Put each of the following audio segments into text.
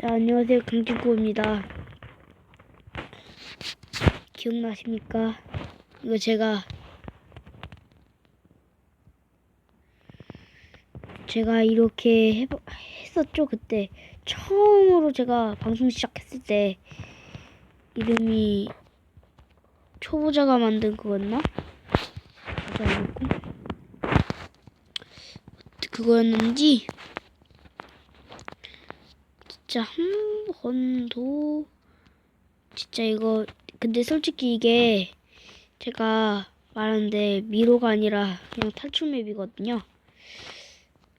자, 안녕하세요. 강진구입니다. 기억나십니까? 이거 제가 제가 이렇게 해, 했었죠 그때 처음으로 제가 방송 시작했을 때 이름이 초보자가 만든 그거였나? 그거였는지 진짜 한 번도 진짜 이거 근데 솔직히 이게 제가 말하는데 미로가 아니라 그냥 탈출 맵이거든요.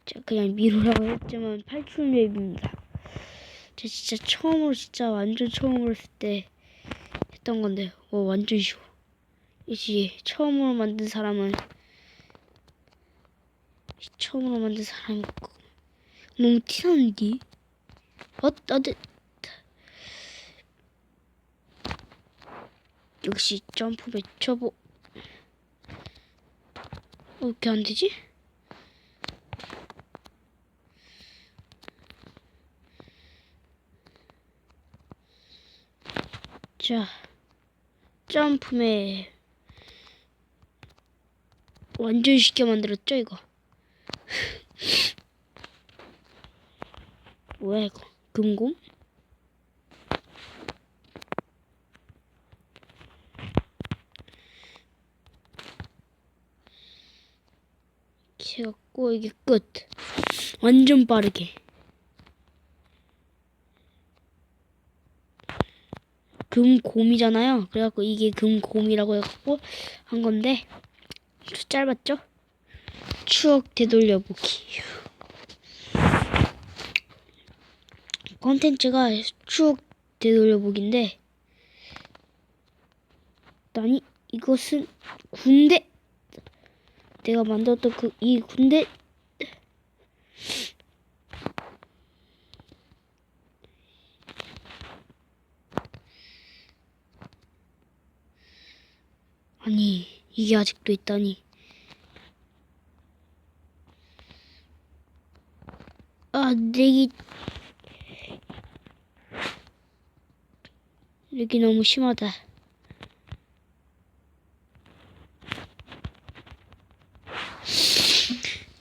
제가 그냥 미로라고 했지만 탈출 맵입니다. 제가 진짜 처음으로 진짜 완전 처음으로 했을 때 했던 건데 와 완전 쉬워. 이지 처음으로 만든 사람은 처음으로 만든 사람이 너무 티나는데? 어, 어, 네. 역시 점프 외쳐보. 어, 이렇게 안 되지? 자, 점프맵. 완전 쉽게 만들었죠, 이거? 뭐야, 이거? 금공? 이렇게 해갖고 이게 끝. 완전 빠르게. 금곰이잖아요. 그래갖고 이게 금곰이라고 해갖고 한 건데 좀 짧았죠? 추억 되돌려보기. 컨텐츠가 추억 되돌려보기인데 아니 이것은 군대 내가 만들었던 그 이 군대 아니 이게 아직도 있다니. 아 내기 여기 너무 심하다.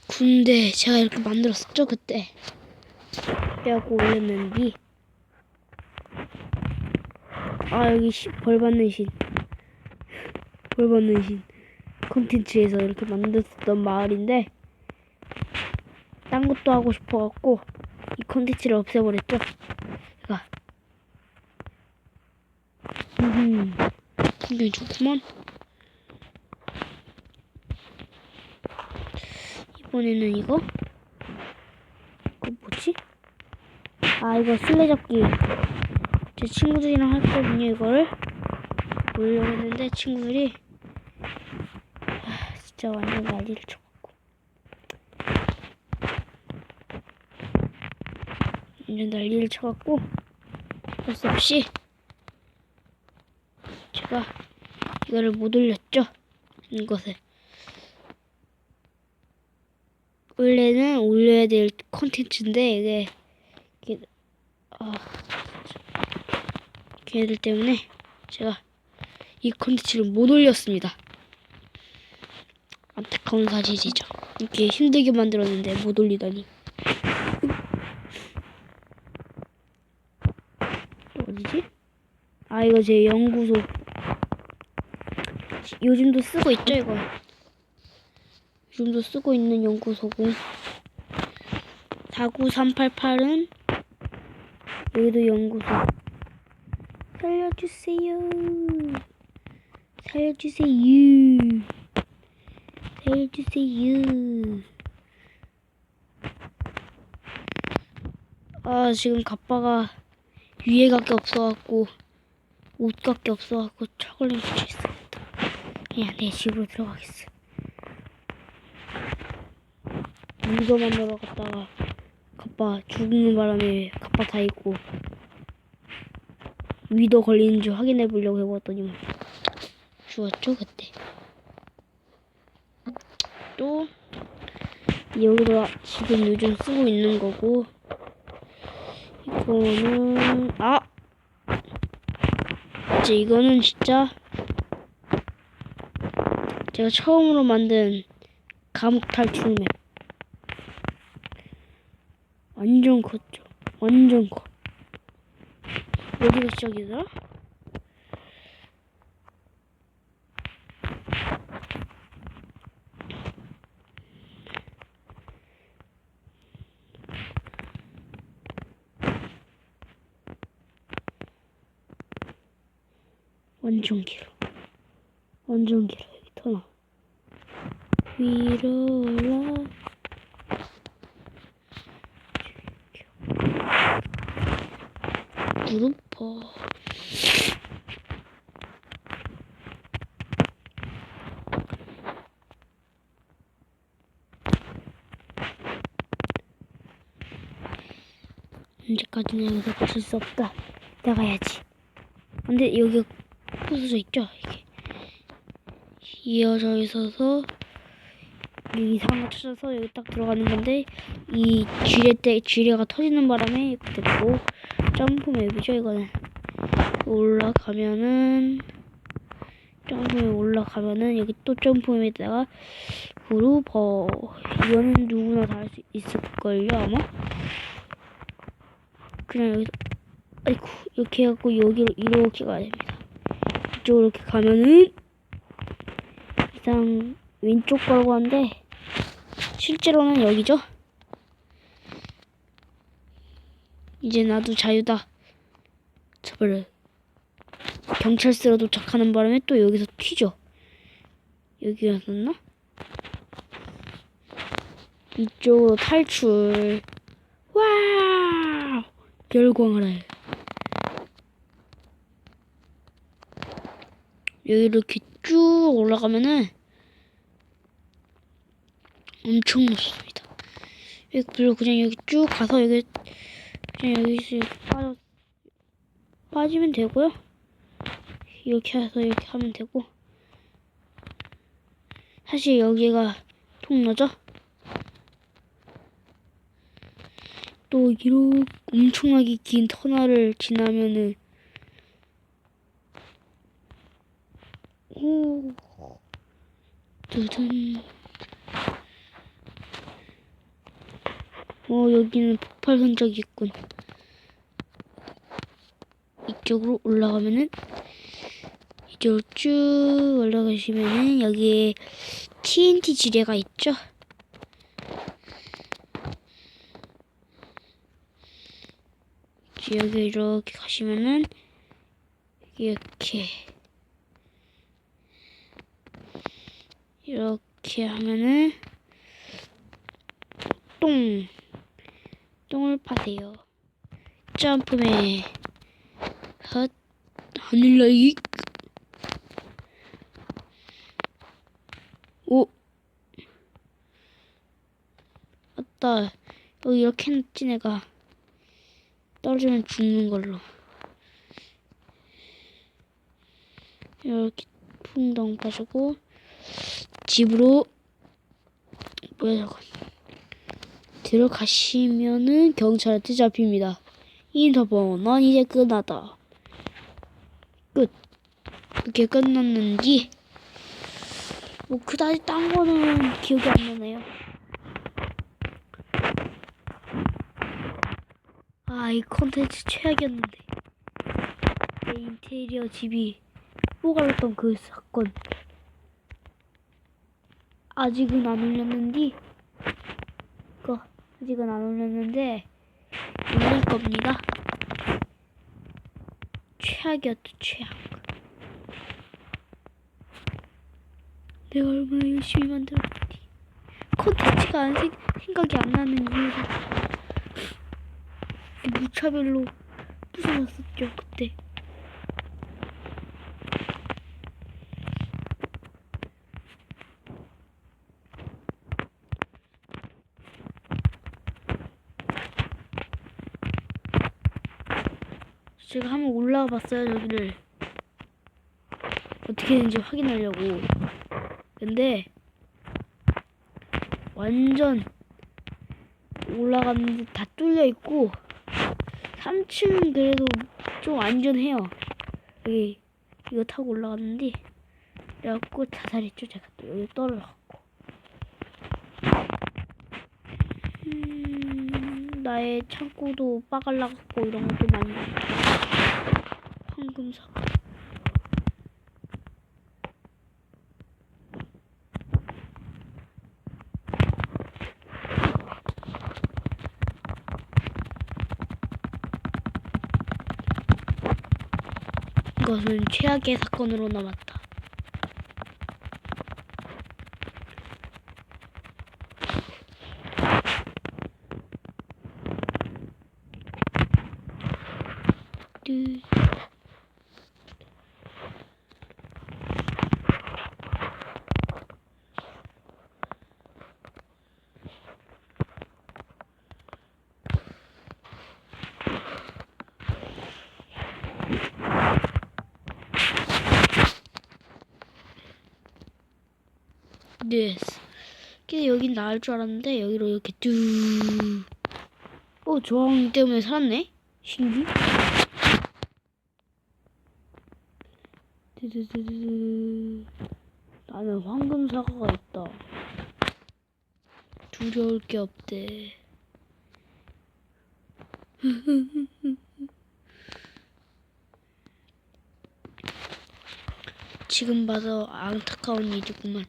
군대 제가 이렇게 만들었었죠 그때. 그래갖고 올렸는데 아 여기 시, 벌 받는 신. 벌 받는 신. 콘텐츠에서 이렇게 만들었던 마을인데 딴 것도 하고 싶어갖고 이 콘텐츠를 없애버렸죠. 제가 음, 굉장히 좋구만. 이번에는 이거? 이거 뭐지? 아, 이거 술래잡기. 제 친구들이랑 할 거거든요, 이거를. 보려고 했는데, 친구들이. 아, 진짜 완전 난리를 쳐갖고. 완전 난리를 쳐갖고. 어쩔 수 없이. 제가 이거를 못 올렸죠. 이것을. 원래는 올려야 될 컨텐츠인데 이게 이게 아 걔들 때문에 제가 이 컨텐츠를 못 올렸습니다. 안타까운 사실이죠. 이렇게 힘들게 만들었는데 못 올리다니. 또 어디지? 아 이거 제 연구소 요즘도 쓰고 있죠 이거? 요즘도 쓰고 있는 연구소고. 49388은 여기도 연구소. 살려주세요. 살려주세요. 살려주세요. 아 지금 가빠가 위에밖에 없어갖고 옷밖에 없어갖고 초콜릿 주있습니다 그냥 내 집으로 들어가겠어. 이거 만들어 갔다가 가빠 죽는 바람에 가빠 다 있고 위도 걸리는지 확인해 보려고 해봤더니 죽었죠 그때. 또 여기로 지금 요즘 쓰고 있는 거고 이거 이거는 아 이제 이거는 진짜 제가 처음으로 만든 감옥 탈출 맵 완전 컸죠 완전 커 어디가 시작이더라? 완전 길어. 완전 길어. 위로 올라. 무릎퍼. 언제까지나 여기서 붙일 수 없다. 나가야지. 근데 여기 부서져 있죠? 이게 이어져 있어서 이 이상한 거 찾아서 여기 딱 들어가는 건데 이 지뢰 때 지뢰가 터지는 바람에 됐고 점프 맵이죠 이거는. 올라가면은 점프 맵 올라가면은 여기 또 점프 맵에다가 그루버 이거는 누구나 다 할 수 있을걸요 아마? 그냥 여기서 아이쿠 이렇게 해갖고 여기로 이렇게 가야 됩니다. 이쪽으로 이렇게 가면은 이상 왼쪽 하는데 실제로는 여기죠. 이제 나도 자유다. 저를 경찰서로 도착하는 바람에 또 여기서 튀죠. 여기였었나? 이쪽으로 탈출. 와! 열광하래. 여기 이렇게 쭉 올라가면은 엄청 높습니다. 여기 그리고 그냥 여기 쭉 가서 여기 그냥 여기서 빠져 빠지면 되고요. 이렇게 해서 이렇게 하면 되고 사실 여기가 통로죠. 또 이렇게 엄청나게 긴 터널을 지나면은 오 두둔 어 여기는 폭발 흔적이 있군. 이쪽으로 올라가면은 이쪽으로 쭉 올라가시면은 여기에 TNT 지뢰가 있죠? 여기 이렇게 가시면은 이렇게. 이렇게 하면은 똥 똥을 파세요. 점프맨. 헛. 하늘날기 오. 맞다 여기 이렇게 놨지 내가. 떨어지면 죽는 걸로. 이렇게 풍덩 빠지고 집으로 뭐야 저건 들어가시면은 경찰한테 잡힙니다. 인터본 넌 이제 끝났다. 끝. 그렇게 끝났는지 뭐 그다지 딴 거는 기억이 안 나네요. 아 이 컨텐츠 최악이었는데 내 인테리어 집이 뽀갈랐던 그 사건 아직은 안 올렸는데 거 아직은 안 올렸는데 올릴 겁니다. 최악이었죠 최악. 내가 얼마나 열심히 만들었지. 콘텐츠가 안 생, 생각이 안 나는 이유가 무차별로 부숴놨었죠 그때. 제가 한번 봤어요 저기를 어떻게 되는지 확인하려고 근데 완전 올라갔는데 다 뚫려 있고 3층은 그래도 좀 안전해요. 여기 이거 타고 올라갔는데 그래갖고 자살했죠. 제가 또 여기 떨어졌고. 음, 나의 창고도 빠갈라갔고 이런 것도 많이 황금사. 이것은 최악의 사건으로 남았다. 네. 근데 여긴 나을 줄 알았는데 여기로 이렇게 뚜. 어, 조항 때문에 살았네. 신기. 두두두두두. 나는 황금 사과가 있다. 두려울 게 없대. 지금 봐서 안타까운 일이구만.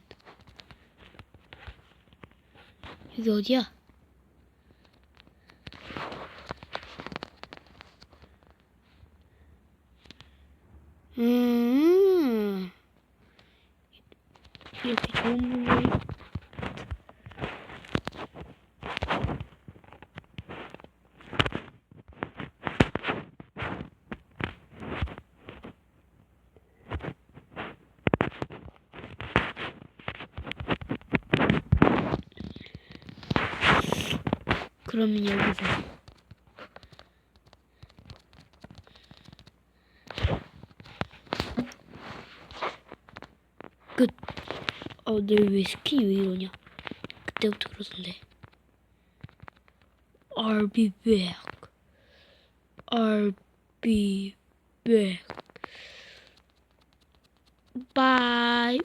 여기 어디야? 음, 이렇게 좋은 분들이 그러면 여기서 끝. 어, 내왜 스킨이 왜 이러냐? 그때부터 그러던데. I'll be back. I'll be back. Bye.